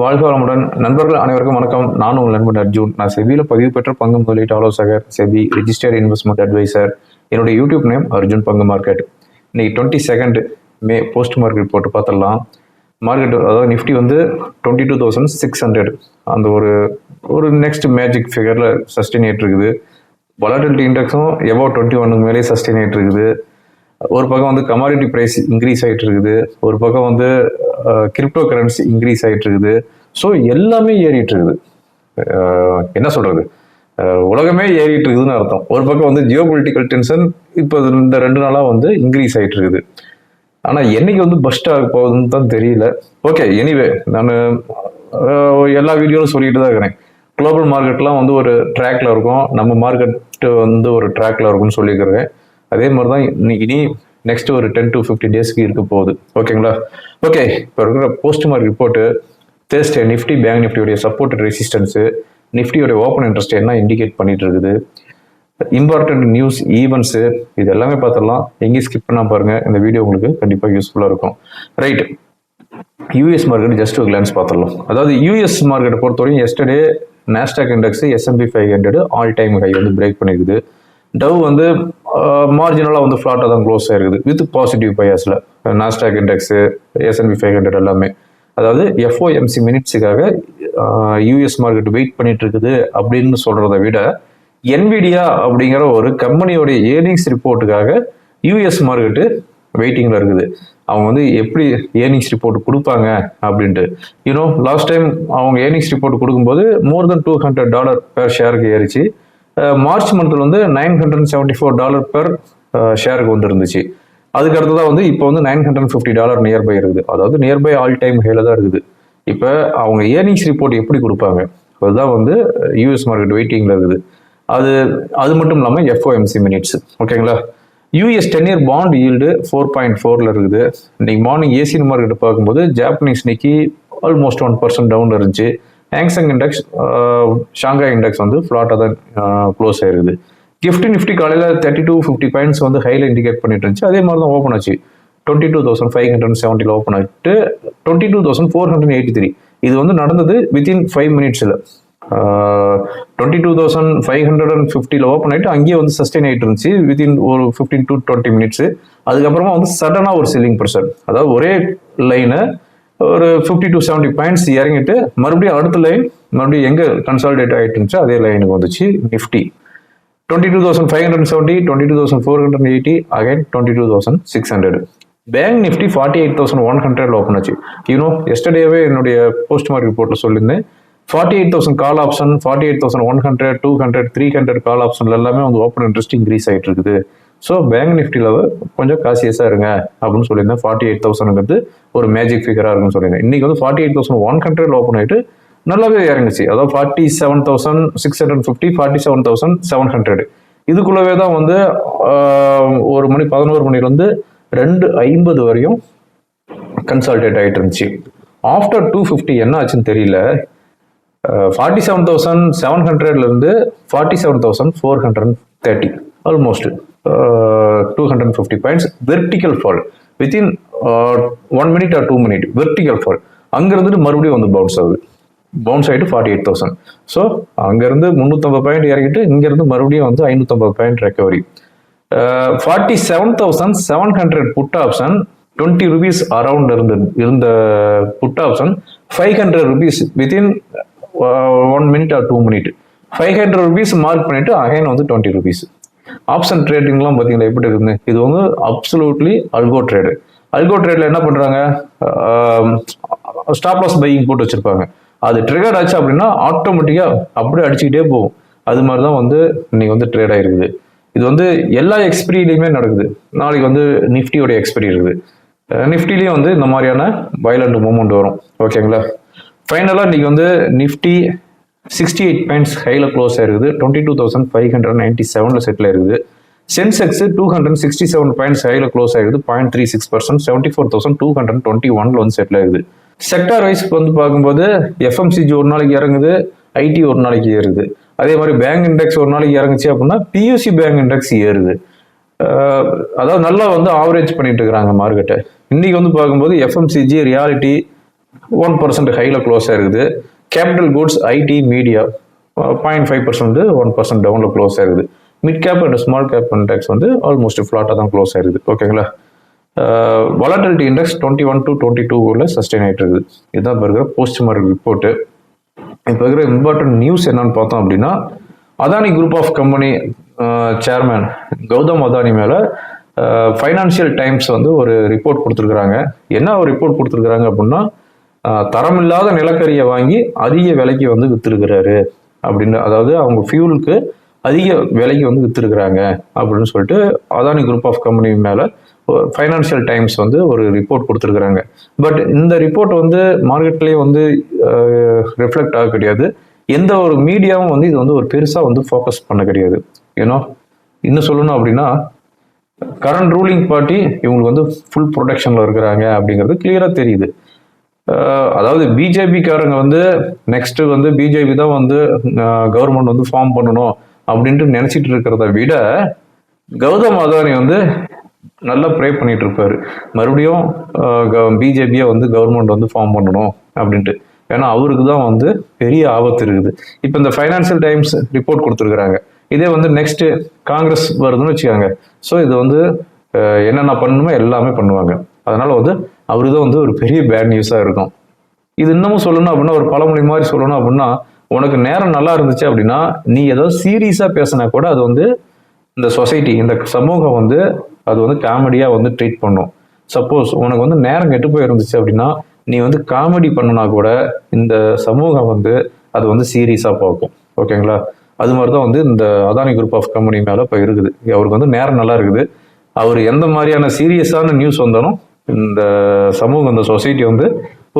வாழ்க வளமுடன் நண்பர்கள் அனைவருக்கும் வணக்கம். நான் உங்கள் நண்பன் அர்ஜுன். நான் செபியில் பதிவு பெற்ற பங்கு முதலீட்டு ஆலோசகர் செபி ரிஜிஸ்டர்ட் இன்வெஸ்ட்மெண்ட் அட்வைசர் என்னுடைய யூடியூப் நேம் அர்ஜுன் பங்கு மார்க்கெட் இன்னைக்கு twenty second May post market போட்டு பார்த்துடலாம். மார்க்கெட் அதாவது நிஃப்டி வந்து twenty two thousand six hundred அந்த ஒரு ஒரு நெக்ஸ்ட் மேஜிக் ஃபிகரில் சஸ்டெயின் ஆகிட்டு இருக்குது. வொலாட்டிலிட்டி இண்டெக்ஸும் எவோ டுவெண்ட்டி ஒன்னுக்கு மேலே சஸ்டெயின் ஆகிட்டு இருக்குது. ஒரு பக்கம் வந்து கமாடிட்டி ப்ரைஸ் இன்க்ரீஸ் ஆகிட்டு இருக்குது ஒரு பக்கம் வந்து கிரிப்டோ கரன்சி இன்க்ரீஸ் ஆகிட்டு இருக்குது ஸோ எல்லாமே ஏறிட்டு இருக்குது என்ன சொல்கிறது உலகமே ஏறிட்டு இருக்குதுன்னு அர்த்தம். ஒரு பக்கம் வந்து ஜியோ பொலிட்டிக்கல் டென்ஷன் இப்போ இந்த ரெண்டு நாளாக வந்து இன்க்ரீஸ் ஆகிட்டு இருக்குது ஆனால் என்னைக்கு வந்து பஸ்ட் ஆக போகுதுன்னு தான் தெரியல. ஓகே எனிவே நான் எல்லா வீடியோவும் சொல்லிட்டு தான் இருக்கிறேன். குளோபல் மார்க்கெட்லாம் வந்து ஒரு ட்ராக்ல இருக்கும். நம்ம மார்க்கெட்டு வந்து ஒரு ட்ராக்ல இருக்கும்னு சொல்லியிருக்கிறேன். அதே மாதிரி தான் இன்னைக்கு நீ நெக்ஸ்ட் ஒரு டென் டு ஃபிஃப்டி டேஸ்க்கு இருக்க போகுது. ஓகேங்களா ஓகே இப்போ இருக்கிற post mark report Thursday Nifty bank நிஃப்டியோடைய support resistance நிஃப்டியோடைய ஓப்பன் இன்ட்ரெஸ்ட் என்ன இண்டிகேட் பண்ணிட்டு இருக்குது? இம்பார்ட்டன்ட் நியூஸ் ஈவெண்ட்ஸு இது எல்லாமே பார்த்துடலாம். எங்கேயும் ஸ்கிப் பண்ணால் பாருங்கள் இந்த வீடியோ உங்களுக்கு கண்டிப்பாக யூஸ்ஃபுல்லாக இருக்கும். ரைட் யூஎஸ் மார்க்கெட் ஜஸ்ட் ஒரு கிளான்ஸ் பார்த்துடலாம். அதாவது யூஎஸ் மார்க்கெட்டை பொறுத்தவரையும் yesterday Nasdaq index S and P five hundred all time high வந்து பிரேக் பண்ணியிருக்குது டவ் வந்து மார்ஜினலாக வந்து ஃப்ளாட்டாக தான் க்ளோஸ் ஆயிருக்குது. With positive பயாஸில் Nasdaq index S and P five hundred எல்லாமே. அதாவது எஃப்ஓஎம்சி மினிட்ஸுக்காக யூஎஸ் மார்க்கெட் வெயிட் பண்ணிட்டு இருக்குது அப்படின்னு சொல்கிறத விட என்விடியா அப்படிங்கிற ஒரு கம்பெனியோடைய ஏர்னிங்ஸ் ரிப்போர்ட்டுக்காக யூஎஸ் மார்க்கெட்டு வெயிட்டிங்கில் இருக்குது. அவங்க வந்து எப்படி ஏர்னிங்ஸ் ரிப்போர்ட் கொடுப்பாங்க அப்படின்ட்டு. யூனோ லாஸ்ட் டைம் அவங்க ஏர்னிங்ஸ் ரிப்போர்ட் கொடுக்கும்போது more than two hundred dollar per ஷேருக்கு ஏறிச்சு. மார்ச் மந்தில் வந்து nine hundred seventy four dollar per ஷேருக்கு வந்துருந்துச்சு. அதுக்கு அதுக்கு அடுத்ததாக வந்து இப்போ வந்து nine hundred fifty dollar nearby இருக்குது. அதாவது நியர்பை ஆல் டைம் ஹேல தான் இருக்குது. இப்போ அவங்க ஏர்னிங்ஸ் ரிப்போர்ட் எப்படி கொடுப்பாங்க? அதுதான் வந்து யூஎஸ் மார்க்கெட் வெயிட்டிங்கில் இருக்குது. அது அது மட்டும் இல்லாமல் எஃப்ஓஎம்சி மினிட்ஸ் ஓகேங்களா US ten year bond yield four point ஃபோரில் இருக்குது. இன்னைக்கு மார்னிங் ஏசியன் மார்க்கெட் பார்க்கும்போது Japanese Nikkei almost one percent down இருந்துச்சு. Hang Seng index Shanghai index வந்து ஃப்ளாட்டாக தான் uh, க்ளோஸ் ஆயிருக்குது. கிஃப்ட் நிஃப்டி காலையில் தேர்ட்டி டூ ஃபிஃப்டி பாயிண்ட்ஸ் வந்து ஹைல இண்டிகேட் பண்ணிட்டு இருந்துச்சு. அதே மாதிரி தான் ஓப்பன் ஆச்சு. Twenty two thousand five hundred செவன்ட்டியில் open ஆகிட்டு twenty two thousand four hundred eighty three இது வந்து நடந்தது வித்தின் ஃபைவ் மினிட்ஸில் twenty two thousand five hundred and ஃபிஃப்டியில் ஓப்பன் ஆகிட்டு அங்கேயே வந்து சஸ்டெயின் ஆகிட்டு இருந்துச்சு வித்தின் ஒரு ஃபிஃப்டீன் டு டுவெண்ட்டி மினிட்ஸு அதுக்கப்புறமா வந்து சடனாக ஒரு செல்லிங் ப்ரெஷர் அதாவது ஒரே லைனை ஒரு ஃபிஃப்டி டு செவன்ட்டி பாயிண்ட்ஸ் இறங்கிட்டு மறுபடியும் அடுத்த லைன் மறுபடியும் எங்கே கன்சாலிடேட் ஆகிட்டு இருந்துச்சோ அதே லைனுக்கு வந்துச்சு Nifty twenty two thousand five hundred seventy twenty two thousand four hundred eighty again twenty two thousand six hundred bank Nifty forty eight thousand one hundred open ஆச்சு யூனோ எஸ்டர்டேவே என்னுடைய போஸ்ட் மார்க் ரிப்போர்ட்டில் சொல்லியிருந்தேன். Forty eight thousand call option forty eight thousand one hundred two hundred three hundred call option எல்லாமே வந்து open interest increase ஆகிட்டு இருக்குது. So bank நிஃப்டியில் கொஞ்சம் காசியஸாக இருங்க அப்படின்னு சொல்லியிருந்தேன். ஃபார்ட்டி எயிட் தௌசண்ட்ங்கிறது ஒரு மேஜிக் ஃபிகராக இருக்குன்னு சொல்லியிருந்தேன். இன்னைக்கு வந்து forty eight thousand one hundred open ஆகிட்டு நல்லாவே இறங்குச்சு. அதாவது forty seven thousand six hundred fifty forty seven thousand seven hundred இதுக்குள்ளவே தான் வந்து ஒரு மணி பதினோரு மணிலேருந்து ரெண்டு ஐம்பது வரையும் கன்சல்டேட் ஆகிட்டு இருந்துச்சு. ஆஃப்டர் டூ ஃபிஃப்டி என்ன ஆச்சுன்னு தெரியல. ஃபார்ட்டி செவன் தௌசண்ட் செவன் ஹண்ட்ரட்லேருந்து forty seven thousand four hundred thirty almost two hundred fifty points vertical fall within one minute or two minute vertical fall அங்கேருந்துட்டு மறுபடியும் வந்து பவுன்ஸ் ஆகுது. பவுன்ஸ் ஆகிட்டு ஃபார்ட்டி எயிட் தௌசண்ட் ஸோ அங்கேருந்து முந்நூற்றம்பது point இறங்கிட்டு இங்கேருந்து மறுபடியும் வந்து ஐநூற்றம்பது point recovery forty seven thousand seven hundred put option twenty rupees around இருந்த இருந்த put option five hundred rupees within one minute or two minute five hundred rupees mark பண்ணிட்டு அகைன் வந்து டுவெண்ட்டி ருபீஸ் ஆப்ஷன் ட்ரேடிங்லாம் பார்த்தீங்களா எப்படி இருக்குன்னு? இது வந்து அப்சலூட்லி அல்கோ ட்ரேடு அல்கோ ட்ரேடில் என்ன பண்ணுறாங்க ஸ்டாப் லாஸ் பையிங் போட்டு வச்சுருப்பாங்க. அது ட்ரிகர் ஆச்சு அப்படின்னா ஆட்டோமேட்டிக்காக அப்படியே அடிச்சுக்கிட்டே போகும். அது மாதிரி தான் வந்து இன்னைக்கு வந்து ட்ரேட் ஆகிருக்குது இது வந்து எல்லா எக்ஸ்பிரியிலையுமே நடக்குது. நாளைக்கு வந்து நிஃப்டியோடைய எக்ஸ்பிரி இருக்குது. நிஃப்டிலையும் வந்து இந்த மாதிரியான வயலண்ட் மூமெண்ட் வரும். ஓகேங்களா ஃபைனலாக இன்றைக்கி வந்து நிஃப்டி சிக்ஸ்டி எயிட் பாயிண்ட்ஸ் ஹையில் க்ளோஸ் ஆயிருக்குது. Twenty two thousand five hundred ninety செவனில் செட்டில் இருக்குது. Sensex two hundred sixty seven points ஹையில் க்ளோஸ் ஆயிருக்குது. Point three six percent seventy four thousand two hundred twenty ஒனில் வந்து செட்டில் ஆகுது செக்டார் வைஸ் வந்து பார்க்கும்போது எஃப்எம்சிஜி ஒரு நாளைக்கு இறங்குது ஐடி ஒரு நாளைக்கு ஏறுது. அதே மாதிரி பேங்க் இண்டெக்ஸ் ஒரு நாளைக்கு இறங்குச்சு அப்படின்னா பியூசி பேங்க் இண்டெக்ஸ் ஏறுது. அதாவது நல்லா வந்து ஆவரேஜ் பண்ணிட்டு இருக்கிறாங்க மார்க்கெட்டை இன்னைக்கு வந்து பார்க்கும்போது எஃப்எம்சிஜி ரியாலிட்டி ஒன் பர்சன்ட் ஹையில் க்ளோஸ் ஆயிருக்குது. Capital goods IT media point five percent வந்து ஒன் பர்சன்ட் டவுனில் க்ளோஸ் ஆயிருக்குது mid cap and small cap index வந்து ஆல்மோஸ்ட் ஃப்ளாட்டாக தான் க்ளோஸ் ஆயிருக்குது ஓகேங்களா volatility index twenty one to twenty டூவில் சஸ்டெயின் ஆகிட்டு இருக்குது இதுதான் இப்போ இருக்கிற போஸ்ட் மார்க் ரிப்போர்ட்டு இப்போ இருக்கிற இம்பார்ட்டன்ட் நியூஸ் என்னன்னு பார்த்தோம் அப்படின்னா Adani group of company chairman Gautam Adani மேலே ஃபைனான்சியல் டைம்ஸ் வந்து ஒரு ரிப்போர்ட் கொடுத்துருக்குறாங்க. என்ன ஒரு ரிப்போர்ட் கொடுத்துருக்குறாங்க அப்படின்னா தரமில்லாத நிலக்கரியை வாங்கி அதிக விலைக்கு வந்து விற்றுருக்கிறாரு அப்படின்னு அதாவது அவங்க ஃபியூலுக்கு அதிக விலைக்கு வந்து விற்றுருக்குறாங்க அப்படின்னு சொல்லிட்டு அதானி குரூப் ஆஃப் கம்பெனி மேலே ஃபைனான்சியல் டைம்ஸ் வந்து ஒரு ரிப்போர்ட் கொடுத்துருக்குறாங்க. பட் இந்த ரிப்போர்ட் வந்து மார்க்கெட்லேயே வந்து ரிஃப்ளெக்ட் ஆக கிடையாது. எந்த ஒரு மீடியாவும் வந்து இது வந்து ஒரு பெருசாக வந்து ஃபோக்கஸ் பண்ண கிடையாது. ஏன்னா இன்னும் சொல்லணும் அப்படின்னா கரண்ட் ரூலிங் பார்ட்டி இவங்களுக்கு வந்து ஃபுல் ப்ரொடெக்ஷனில் இருக்கிறாங்க அப்படிங்கிறது கிளியராக தெரியுது. அதாவது பிஜேபிக்காரங்க வந்து நெக்ஸ்ட் வந்து பிஜேபி தான் வந்து கவர்மெண்ட் வந்து ஃபார்ம் பண்ணணும் அப்படின்ட்டு நினைச்சிட்டு இருக்கிறத விட கௌதம் அதானி வந்து நல்லா ப்ரே பண்ணிட்டு இருப்பாரு. மறுபடியும் பிஜேபியை வந்து கவர்மெண்ட் வந்து ஃபார்ம் பண்ணணும் அப்படின்ட்டு. ஏன்னா அவருக்கு தான் வந்து பெரிய ஆபத்து இருக்குது. இப்போ இந்த ஃபைனான்சியல் டைம்ஸ் ரிப்போர்ட் கொடுத்துருக்குறாங்க. இதே வந்து நெக்ஸ்ட் காங்கிரஸ் வருதுன்னு வச்சுக்கோங்க. ஸோ இது வந்து என்னென்ன பண்ணணுமோ எல்லாமே பண்ணுவாங்க. அதனால வந்து அவரு தான் வந்து ஒரு பெரிய பேட் நியூஸாக இருக்கும். இது இன்னமும் சொல்லணும் அப்படின்னா ஒரு பழமொழி மாதிரி சொல்லணும் அப்படின்னா உனக்கு நேரம் நல்லா இருந்துச்சு அப்படின்னா நீ ஏதோ சீரியஸாக பேசினா கூட அது வந்து இந்த சொசைட்டி இந்த சமூகம் வந்து அது வந்து காமெடியாக வந்து ட்ரீட் பண்ணும். சப்போஸ் உனக்கு வந்து நேரம் கெட்டு போயிருந்துச்சு அப்படின்னா நீ வந்து காமெடி பண்ணுனா கூட இந்த சமூகம் வந்து அது வந்து சீரியஸாக பார்க்கும். ஓகேங்களா அது மாதிரி தான் வந்து இந்த அதானி குரூப் ஆஃப் கம்பெனி மேலே இப்போ இருக்குது. அவருக்கு வந்து நேரம் நல்லா இருக்குது. அவர் எந்த மாதிரியான சீரியஸான நியூஸ் வந்தாலும் இந்த சமூகம் இந்த சொசைட்டி வந்து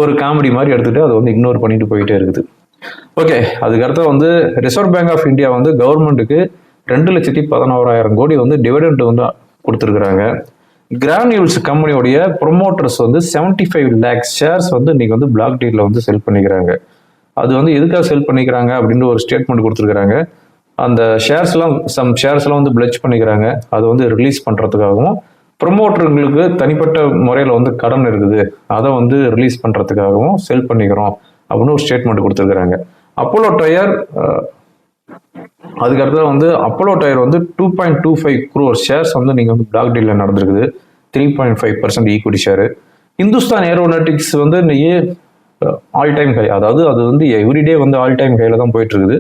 ஒரு காமெடி மாதிரி எடுத்துகிட்டு அதை வந்து இக்னோர் பண்ணிட்டு போயிட்டே இருக்குது. ஓகே அதுக்கடுத்து வந்து ரிசர்வ் பேங்க் ஆஃப் இந்தியா வந்து கவர்மெண்ட்டுக்கு ரெண்டு லட்சத்தி பதினோராயிரம் கோடி வந்து டிவிடெண்ட் வந்து கொடுத்துருக்குறாங்க. கிரானியூல்ஸ் கம்பெனியோடைய ப்ரொமோட்டர்ஸ் வந்து 75 ஃபைவ் லேக்ஸ் ஷேர்ஸ் வந்து இன்னைக்கு வந்து பிளாக் டீலில் வந்து செல் பண்ணிக்கிறாங்க. அது வந்து எதுக்காக செல் பண்ணிக்கிறாங்க அப்படின்னு ஒரு ஸ்டேட்மெண்ட் கொடுத்துருக்குறாங்க. அந்த ஷேர்ஸ்லாம் சம் ஷேர்ஸ்லாம் வந்து பிளச் பண்ணிக்கிறாங்க. அது வந்து ரிலீஸ் பண்ணுறதுக்காகவும் ப்ரொமோட்டருங்களுக்கு தனிப்பட்ட முறையில் வந்து கடன் இருக்குது. அதை வந்து ரிலீஸ் பண்ணுறதுக்காகவும் செல் பண்ணிக்கிறோம் அப்படின்னு ஒரு ஸ்டேட்மெண்ட் கொடுத்துருக்குறாங்க. அப்போலோ டயர் அதுக்கடுத்து வந்து அப்போலோ டயர் வந்து two point two five crore shares வந்து நீங்கள் வந்து பிளாக் டீலில் நடந்திருக்குது. Three point five percent equity share Hindustan Aeronautics வந்து இன்னைக்கு ஆல் டைம் ஹை அதாவது அது வந்து எவ்ரிடே வந்து ஆல் டைம் ஹையில் தான் போயிட்டு இருக்குது.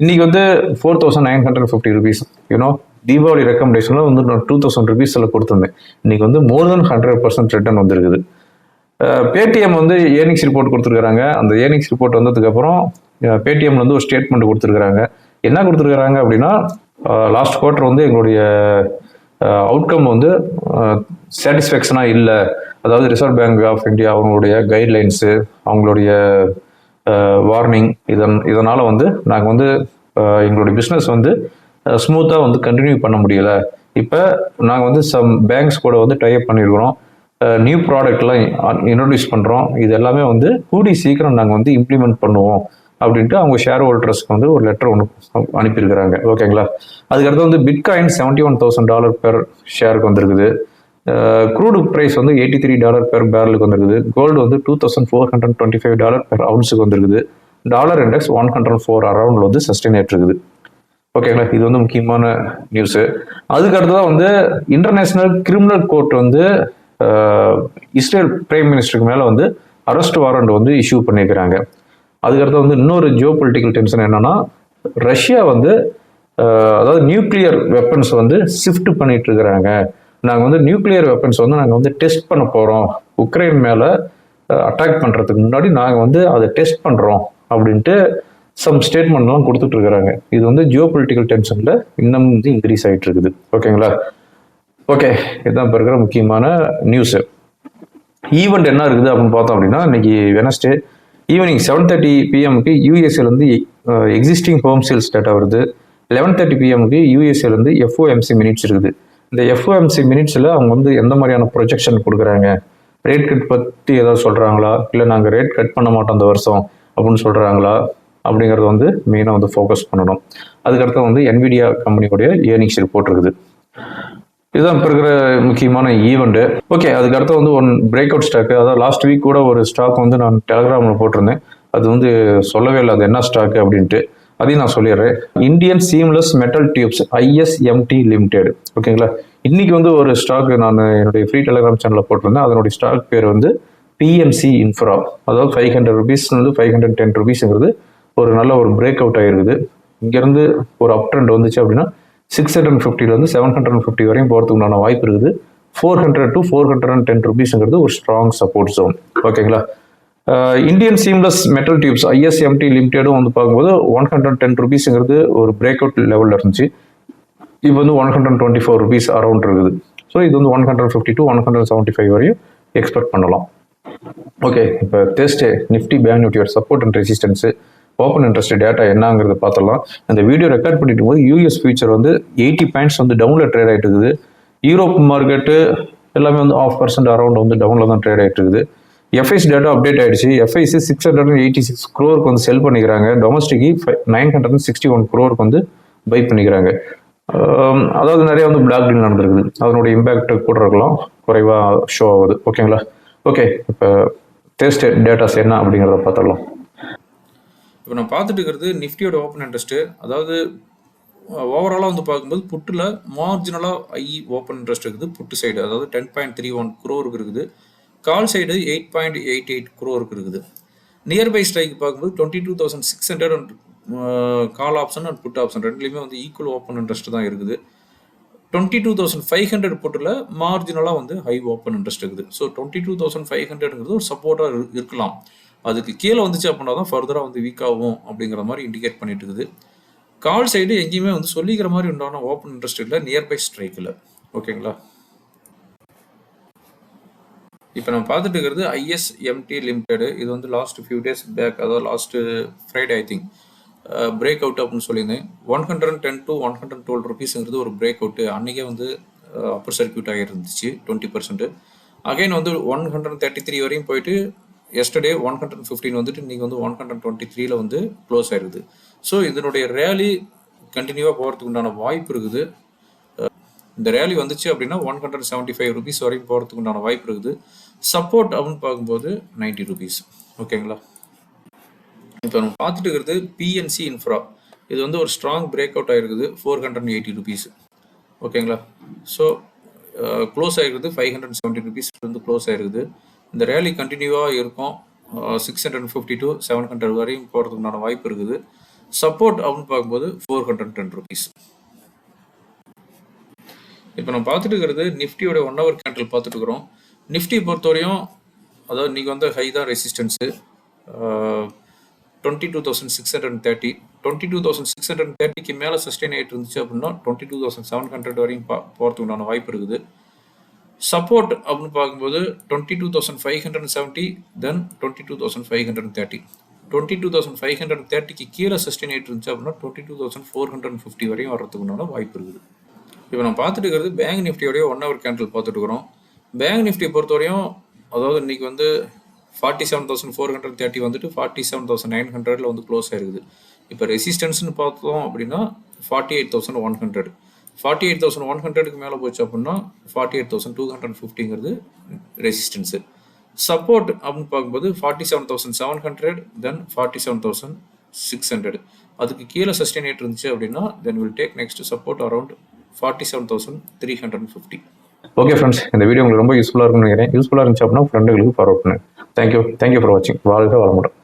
இன்னைக்கு வந்து four thousand nine hundred fifty rupees you know Deepavali ரெக்கமெண்டேஷனில் வந்து நான் டூ தௌசண்ட் ருபீஸில் கொடுத்துருந்தேன். இன்னைக்கு வந்து more than hundred percent return வந்திருக்குது. பேடிஎம் வந்து ஏர்னிங்ஸ் ரிப்போர்ட் கொடுத்துருக்காங்க அந்த ஏர்னிங்ஸ் ரிப்போர்ட் வந்ததுக்கப்புறம் பேடிஎம்ல வந்து ஒரு ஸ்டேட்மெண்ட் கொடுத்துருக்காங்க என்ன கொடுத்துருக்காங்க அப்படின்னா லாஸ்ட் குவார்ட்டர் வந்து எங்களுடைய அவுட்கம் வந்து சாட்டிஸ்ஃபேக்ஷனாக இல்லை. அதாவது ரிசர்வ் பேங்க் ஆஃப் இந்தியா அவங்களுடைய கைட்லைன்ஸு அவங்களுடைய வார்னிங் இதன் இதனால் வந்து நாங்கள் வந்து எங்களுடைய பிஸ்னஸ் வந்து ஸ்மூத்தாக வந்து கண்டினியூ பண்ண முடியல. இப்போ நாங்கள் வந்து சம் பேங்க்ஸ் கூட வந்து டைப் பண்ணியிருக்கிறோம் நியூ ப்ராடக்ட்லாம் இன்ட்ரடியூஸ் பண்ணுறோம் இது எல்லாமே வந்து கூடி சீக்கிரம் நாங்கள் வந்து இம்ப்ளிமெண்ட் பண்ணுவோம் அப்படின்ட்டு அவங்க ஷேர் ஹோல்டர்ஸ்க்கு வந்து ஒரு லெட்டர் ஒன்று அனுப்பியிருக்கிறாங்க. ஓகேங்களா அதுக்கடுத்து வந்து bitcoin seventy one thousand dollar per ஷேருக்கு வந்திருக்குது. க்ரூடு ப்ரைஸ் வந்து எயிட்டி த்ரீ டாலர் பெர் பேரலுக்கு வந்திருக்குது. கோல்டு வந்து two thousand four hundred twenty five dollar per அவுன்ஸுக்கு வந்திருக்குது. Dollar index one hundred four அரௌண்டில் வந்து சஸ்டெயின் ஆகிட்டு இருக்குது. ஓகேங்களா இது வந்து முக்கியமான நியூஸு அதுக்கு அடுத்ததான் வந்து இன்டர்நேஷனல் கிரிமினல் கோர்ட் வந்து இஸ்ரேல் பிரைம் மினிஸ்டருக்கு மேலே வந்து அரெஸ்ட் வாரண்ட் வந்து இஷ்யூ பண்ணியிருக்கிறாங்க அதுக்கடுத்து வந்து இன்னொரு ஜியோ பொலிட்டிக்கல் டென்ஷன் என்னன்னா ரஷ்யா வந்து அதாவது நியூக்ளியர் வெப்பன்ஸ் வந்து ஷிஃப்ட் பண்ணிட்டு இருக்கிறாங்க. நாங்கள் வந்து நியூக்ளியர் வெப்பன்ஸ் வந்து நாங்கள் வந்து டெஸ்ட் பண்ண போகிறோம் உக்ரைன் மேலே அட்டாக் பண்ணுறதுக்கு முன்னாடி நாங்கள் வந்து அதை டெஸ்ட் பண்ணுறோம் அப்படின்ட்டு சம் ஸ்டேட்மெண்ட்லாம் கொடுத்துட்டு இருக்கிறாங்க. இது வந்து ஜியோ பொலிட்டிக்கல் டென்ஷனில் இன்னும் வந்து இன்க்ரீஸ் ஆகிட்டு இருக்குது. ஓகேங்களா ஓகே இதுதான் இப்போ இருக்கிற முக்கியமான நியூஸு ஈவெண்ட் என்ன இருக்குது அப்படின்னு பார்த்தோம் அப்படின்னா இன்னைக்கு வெனஸ்டே ஈவினிங் செவன் தேர்ட்டி பிஎம்க்கு யூஎஸ்ஏலேருந்து எக்ஸிஸ்டிங் ஹோம் சேல்ஸ் டேட்டா வருது. லெவன் தேர்ட்டி பிஎம்க்கு யூஎஸ்ஏலேருந்து எஃப்ஓஎம்சி மினிட்ஸ் இருக்குது. இந்த எஃப்ஓஎம்சி மினிட்ஸில் அவங்க வந்து எந்த மாதிரியான ப்ரொஜெக்ஷன் கொடுக்குறாங்க? ரேட் கட் பற்றி ஏதாவது சொல்கிறாங்களா இல்லை நாங்கள் ரேட் கட் பண்ண மாட்டோம் அந்த வருஷம் அப்படின்னு சொல்கிறாங்களா அப்படிங்கிறது வந்து மெயினாக வந்து ஃபோக்கஸ் பண்ணணும். அதுக்கடுத்து வந்து என்விடியா கம்பெனியோடைய ஏர்னிங்ஸ் ரிப்போர்ட் இருக்குது. இதுதான் இப்போ இருக்கிற முக்கியமான ஈவெண்ட்டு ஓகே அதுக்கடுத்து வந்து ஒன் பிரேக் அவுட் ஸ்டாக்கு அதாவது லாஸ்ட் வீக் கூட ஒரு ஸ்டாக் வந்து நான் டெலகிராமில் போட்டிருந்தேன். அது வந்து சொல்லவே இல்லை. அது என்ன ஸ்டாக்கு அப்படின்ட்டு. அதையும் நான் சொல்லிடுறேன். Indian seamless metal tubes ISMT limited ஓகேங்களா இன்னைக்கு வந்து ஒரு ஸ்டாக் நான் என்னுடைய ஃப்ரீ டெலிகிராம் சேனலில் போட்டிருந்தேன். அதனுடைய ஸ்டாக் பேர் வந்து பிஎம்சி இன்ஃப்ரா அதாவது ஃபைவ் ஹண்ட்ரட் ருபீஸ் வந்து ஃபைவ் ஹண்ட்ரட் டென் ருபீஸுங்கிறது ஒரு நல்ல ஒரு பிரேக் அவுட் ஆகிருக்குது இங்கேருந்து ஒரு அப் ட்ரெண்ட் வந்துச்சு அப்படின்னா சிக்ஸ் ஹண்ட்ரட் ஃபிஃப்டிலேருந்து செவன் ஹண்ட்ரட் ஃபிஃப்டி வரையும் போகிறதுக்குண்டான வாய்ப்பு இருக்குது. Four hundred to four hundred and ten ருபீஸுங்கிறது ஒரு ஸ்ட்ராங் சப்போர்ட் ஜோன் ஓகேங்களா Indian seamless metal tubes ISMT லிமிடெடும் வந்து பார்க்கும்போது ஒன் ஹண்ட்ரட் டென் ருபீஸுங்கிறது ஒரு பிரேக் அவுட் லெவலில் இருந்துச்சு. இப்போ வந்து one hundred twenty four rupees around இருக்குது. ஸோ இது வந்து one hundred fifty to one hundred seventy five வரையும் எக்ஸ்பெக்ட் பண்ணலாம். ஓகே இப்போ டெஸ்ட் நிஃப்டி பேங்க் நிஃப்டியோட support and resistance open interest data என்னங்கிறத பார்த்துடலாம். அந்த வீடியோ ரெக்கார்ட் பண்ணிட்டு போது யூஎஸ் ஃபியூச்சர் வந்து எயிட்டி பாயிண்ட்ஸ் வந்து டவுனில் ட்ரேட் ஆகிட்டு இருக்குது. யூரோப் மார்க்கெட்டு எல்லாமே வந்து ஆஃப் பர்சன்ட் அரௌண்ட் வந்து டவுனில் தான் ட்ரேட் ஆகிட்டு இருக்குது. எஃப்ஐஸ் டேட்டா அப்டேட் ஆயிடுச்சு. FIIs six hundred and eighty six க்ரோருக்கு வந்து செல் பண்ணிக்கிறாங்க. Domestic nine hundred and sixty one க்ரோருக்கு வந்து பை பண்ணிக்கிறாங்க. அதாவது நிறைய வந்து பிளாக் டீல் நடந்திருக்குது. அதனுடைய இம்பேக்ட் கூட இருக்கலாம் குறைவாக ஷோ ஆகுது ஓகேங்களா ஓகே இப்போ டேஸ்ட் டேட்டாஸ் என்ன அப்படிங்கிறத பார்த்துடலாம். இப்போ நான் பார்த்துட்டு இருக்கிறது நிஃப்டியோட ஓப்பன் இன்ட்ரெஸ்ட்டு அதாவது ஓவராலாக வந்து பார்க்கும்போது புட்டில் மார்ஜினலாக ஐ ஓப்பன் இன்ட்ரெஸ்ட் இருக்குது புட்டு சைடு அதாவது டென் பாயிண்ட் த்ரீ ஒன் குரோருக்கு இருக்குது. Call side eight point eight eight குரோருக்கு இருக்குது. நியர்பை ஸ்ட்ரைக் பார்க்கும்போது twenty two thousand six hundred and call option and put option ரெண்டுலேயுமே வந்து ஈக்குவல் ஓப்பன் இன்ட்ரெஸ்ட் தான் இருக்குது. Twenty two thousand five hundred புட்டில் மார்ஜினலாக வந்து ஹை ஓப்பன் இன்ட்ரெஸ்ட் இருக்குது. So twenty two thousand five ஹண்ட்ரட்ங்கிறது ஒரு சப்போர்ட்டாக இருக்கலாம். அதுக்கு கீழே வந்துச்சு அப்படின்னா தான் ஃபர்தராக வந்து வீக் ஆகும் அப்படிங்கிற மாதிரி இண்டிகேட் பண்ணிட்டு இருக்குது. கால் சைடு எங்கேயுமே வந்து சொல்லிக்கிற மாதிரி உண்டான ஓப்பன் இன்ட்ரெஸ்ட் இல்லை நியர்பை ஸ்ட்ரைக்கில் ஓகேங்களா? இப்போ நம்ம பார்த்துட்டு இருக்கிறது ஐஎஸ்எம்டி லிமிடெடு இது வந்து லாஸ்ட் ஃபியூ டேஸ் பேக் அதாவது last Friday I think break out அப்படின்னு சொல்லியிருந்தேன். One hundred ten to one hundred twelve ருபீஸுங்கிறது ஒரு பிரேக் அவுட்டு அன்றைக்கே வந்து அப்பர் சர்க்கியூட் ஆகிருந்துச்சு டுவெண்ட்டி பர்சன்ட்டு அகைன் வந்து ஒன் ஹண்ட்ரட் தேர்ட்டி த்ரீ வரையும் போயிட்டு எஸ்டர்டே ஒன் ஹண்ட்ரட் ஃபிஃப்டின் வந்துட்டு இன்றைக்கி வந்து ஒன் ஹண்ட்ரட் டுவெண்ட்டி த்ரீல வந்து க்ளோஸ் ஆயிடுது ஸோ இதனுடைய ரேலி கண்டினியூவாக போகிறதுக்கு உண்டான வாய்ப்பு இருக்குது. இந்த ரேலி வந்துச்சு அப்படின்னா one hundred seventy five rupees வரைக்கும் போகிறதுக்கு உண்டான வாய்ப்பு இருக்குது. சப்போர்ட் அப்படின்னு பார்க்கும்போது நைன்ட்டி ருபீஸ் ஓகேங்களா இப்போ நம்ம பார்த்துட்டு இருக்கிறது பிஎன்சி இன்ஃப்ரா இது வந்து ஒரு ஸ்ட்ராங் பிரேக் அவுட் ஆகிருக்குது ஃபோர் ஹண்ட்ரட் எயிட்டி ருபீஸ் ஓகேங்களா ஸோ க்ளோஸ் ஆகிருக்குது ஃபைவ் ஹண்ட்ரட் செவன்ட்டி ருபீஸ் வந்து க்ளோஸ் ஆகிருக்குது இந்த ரேலி கண்டினியூவாக இருக்கும். Six hundred fifty to seven hundred வரையும் போகிறதுக்குண்டான வாய்ப்பு இருக்குது. சப்போர்ட் அப்படின்னு பார்க்கும்போது ஃபோர் ஹண்ட்ரட் டென் ருபீஸ் இப்போ நம்ம பார்த்துட்டு இருக்கிறது நிஃப்டியோட ஒன் ஹவர் கேண்டில் பார்த்துட்டு இருக்கிறோம். நிஃப்டி பொறுத்தவரையும் அதாவது இன்றைக்கி வந்து ஹை தான் resistance twenty two thousand six hundred thirty twenty two thousand six hundred தேர்ட்டிக்கு மேலே சஸ்டெயின் ஆகிட்டு இருந்துச்சு அப்படின்னா twenty two thousand seven hundred வரையும் பா போகிறதுக்குண்டான வாய்ப்பு இருக்குது. சப்போர்ட் அப்படின்னு பார்க்கும்போது twenty two thousand five hundred seventy then twenty two thousand five hundred thirty twenty two thousand five hundred தேர்ட்டிக்கு கீழே சஸ்டெயின் ஆகிட்டு இருந்துச்சு அப்படின்னா twenty two thousand four hundred fifty வரையும் வரதுக்கு வாய்ப்பு இருக்குது. இப்போ நம்ம பார்த்துட்டு இருக்கிறது பேங்க் நிஃப்டியோடைய ஒன் ஹவர் கேண்டில் பார்த்துட்டு இருக்கிறோம். பேங்க் நிஃப்டி பொறுத்தவரையும் அதாவது இன்றைக்கி வந்து forty seven thousand four hundred thirty வந்துட்டு ஃபார்ட்டி செவன் தௌசண்ட் நைன் ஹண்ட்ரட்ல வந்து க்ளோஸ் ஆயிருக்குது. இப்போ ரெசிஸ்டன்ஸ்னு பார்த்தோம் அப்படின்னா forty eight thousand one hundred forty eight thousand one ஹண்ட்ரடுக்கு மேலே போச்சு அப்படின்னா forty eight thousand two hundred ஃபிஃப்டிங்கிறது resistance support அப்படின்னு பார்க்கும்போது forty seven thousand seven hundred then forty seven thousand six hundred அதுக்கு கீழே சஸ்டெயினேட் இருந்துச்சு அப்படின்னா then will take next support around forty seven thousand three hundred fifty okay friends இந்த video உங்களுக்கு ரொம்ப யூஸ்ஃபுல்லாக இருக்கும்னு நினைக்கிறேன். யூஸ்ஃபுல்லாக இருந்துச்சு அப்படின்னா ஃப்ரெண்டுகளுக்கு ஃபார்வர்ட் பண்ணுங்க thank you thank you for வாட்சிங் வாழ்க வளமுடன்.